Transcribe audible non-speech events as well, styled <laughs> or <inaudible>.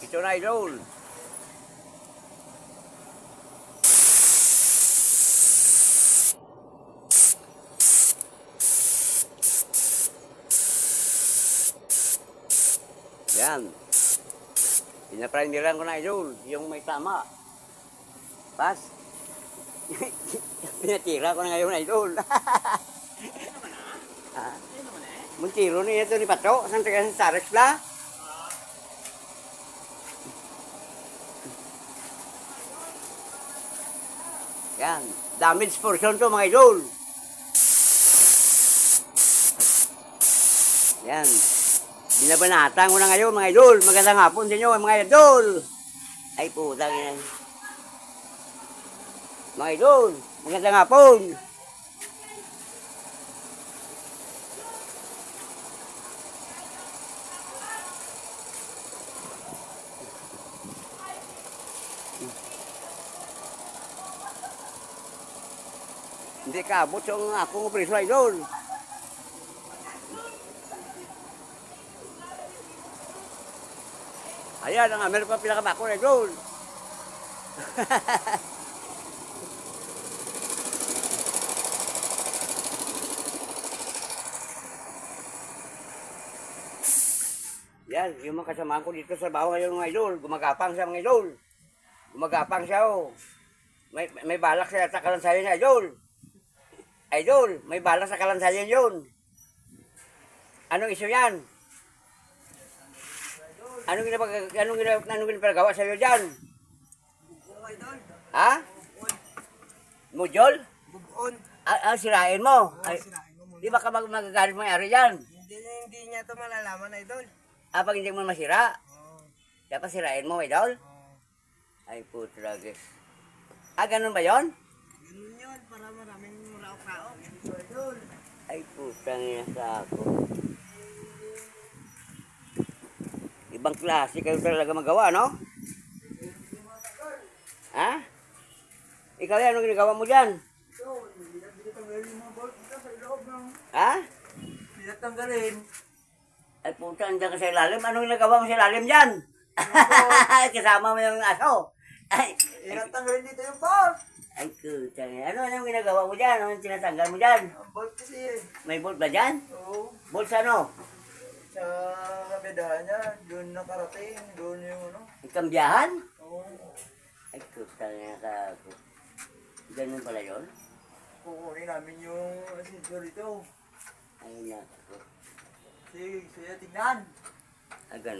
Ito na, idol. Yan. Pinaprimeran ko na, idol. Yung may tama. Pas. <laughs> Pinatira ko na ngayon, idol. <laughs> ah. Muntiro ni ito ni Pato. Saan taga sa Tarex la? Yan. Damage portion to mga idol. Yan. Binabanatan ko na ngayon mga idol. Magandang hapon sa inyo mga idol. Ay putang ina. Mga idol, magandang hapon. Hindi ka abot yung akong preso idol. Ayan ang meron pa pinakabako na idol. <laughs> Yan, yung mga kasamahan ko dito sa baho ngayon mga idol, gumagapang siya mga idol. Gumagapang siya oh. May, may balak siya sa kalansayan niya, idol. Idol, may balak sa kalansayan yun. Anong iso yan? Anong ginapag anong ginapag anong ginapagawa sa iyo diyan? Ha? Mujol? Bubuon. Ah, ah, sirain mo. Ay, di ba ka mag magagalit mo ari diyan? Hindi, hindi niya ito malalaman, Idol. Ah, pag hindi mo masira, Oo. dapat sirain mo, idol. Ay, putragis. Ah, ganun ba yon? Ganun yun, para maraming raok-raok. Idol. Ay, putang ina sa ako. Ibang klase kayo talaga magawa, no? Ha? Ikaw yan, anong ginagawa mo dyan? Ha? Pinatanggalin. Ay, puta, andyan ka sa ilalim. Anong ginagawa mo sa ilalim dyan? <laughs> Kasama mo yung aso. Ay, Pinatanggalin dito yung bolt. Ay, putang ina. Ano, anong ginagawa mo dyan? Anong tinatanggal mo dyan? Ang bolt kasi eh. May bolt ba dyan? Oo. Bolt sa ano? Sa kabidahan niya, doon nakarating. Doon yung ano. Ikambiyahan? Oo. Ay, putang ina ka. Ganun pala yun? Kukunin namin yung sensor dito. Ayun na ako. Sige, sige, tingnan. Ah, ganun.